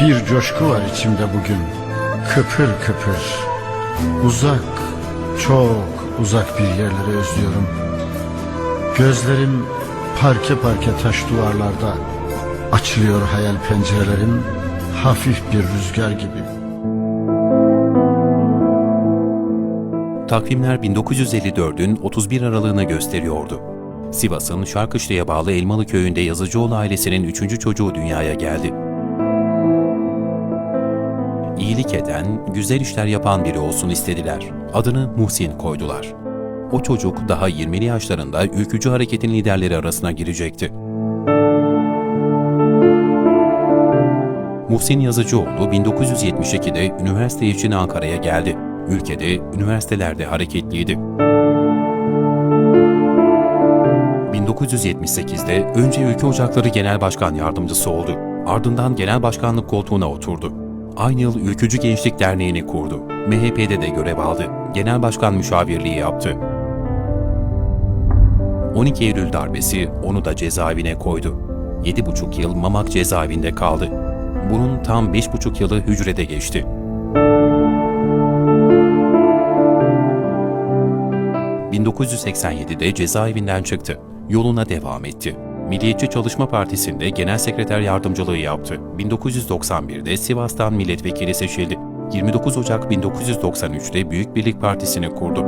Bir coşku var içimde bugün. Kıpır kıpır Uzak Çok uzak bir yerleri özlüyorum. Gözlerim parke parke taş duvarlarda. Açılıyor hayal pencerelerim. Hafif bir rüzgar gibi. Takvimler 1954'ün 31 Aralığını gösteriyordu. Sivas'ın Şarkışlı'ya bağlı Elmalı köyünde Yazıcıoğlu ailesinin üçüncü çocuğu dünyaya geldi. İyilik eden, güzel işler yapan biri olsun istediler. Adını Muhsin koydular. O çocuk daha 20'li yaşlarında ülkücü hareketin liderleri arasına girecekti. Muhsin Yazıcıoğlu 1972'de üniversite için Ankara'ya geldi. Ülkede üniversitelerde hareketliydi. 1978'de önce Ülke Ocakları Genel Başkan Yardımcısı oldu. Ardından Genel Başkanlık koltuğuna oturdu. Aynı yıl Ülkücü Gençlik Derneği'ni kurdu. MHP'de de görev aldı. Genel Başkan Müşavirliği yaptı. 12 Eylül darbesi onu da cezaevine koydu. 7,5 yıl Mamak cezaevinde kaldı. Bunun tam 5,5 yılı hücrede geçti. ...1987'de cezaevinden çıktı. Yoluna devam etti. Milliyetçi Çalışma Partisi'nde genel sekreter yardımcılığı yaptı. 1991'de Sivas'tan milletvekili seçildi. 29 Ocak 1993'te Büyük Birlik Partisi'ni kurdu.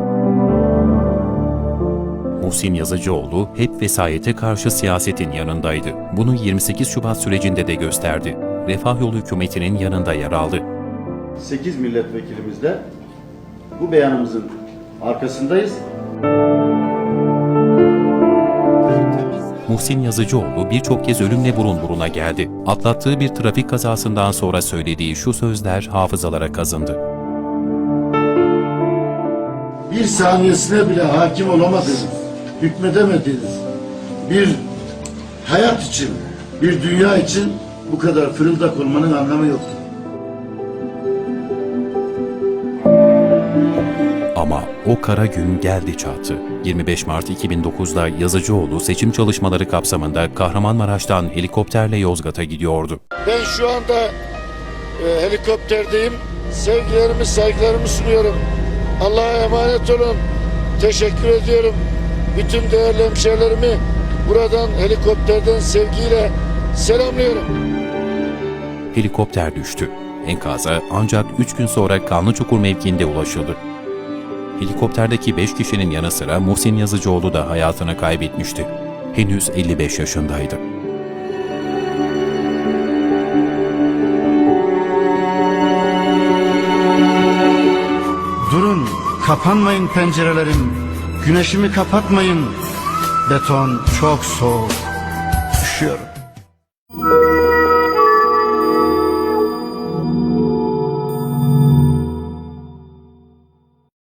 Muhsin Yazıcıoğlu hep vesayete karşı siyasetin yanındaydı. Bunu 28 Şubat sürecinde de gösterdi. Refah Yolu hükümetinin yanında yer aldı. 8 milletvekilimizle bu beyanımızın arkasındayız. Muhsin Yazıcıoğlu birçok kez ölümle burun buruna geldi. Atlattığı bir trafik kazasından sonra söylediği şu sözler hafızalara kazındı. Bir saniyesine bile hakim olamadınız, hükmedemediniz. Bir hayat için, bir dünya için bu kadar fırıldak olmanın anlamı yoktur. Ama o kara gün geldi çattı. 25 Mart 2009'da Yazıcıoğlu seçim çalışmaları kapsamında Kahramanmaraş'tan helikopterle Yozgat'a gidiyordu. Ben şu anda e, helikopterdeyim. Sevgilerimi, saygılarımı sunuyorum. Allah'a emanet olun. Teşekkür ediyorum. Bütün değerli hemşehrilerimi buradan helikopterden sevgiyle selamlıyorum. Helikopter düştü. Enkaza ancak 3 gün sonra Kanlıçukur mevkiinde ulaşıldı. Helikopterdeki 5 kişinin yanı sıra Muhsin Yazıcıoğlu da hayatını kaybetmişti. Henüz 55 yaşındaydı. Durun, kapanmayın pencerelerim, güneşimi kapatmayın. Beton çok soğuk, üşüyorum.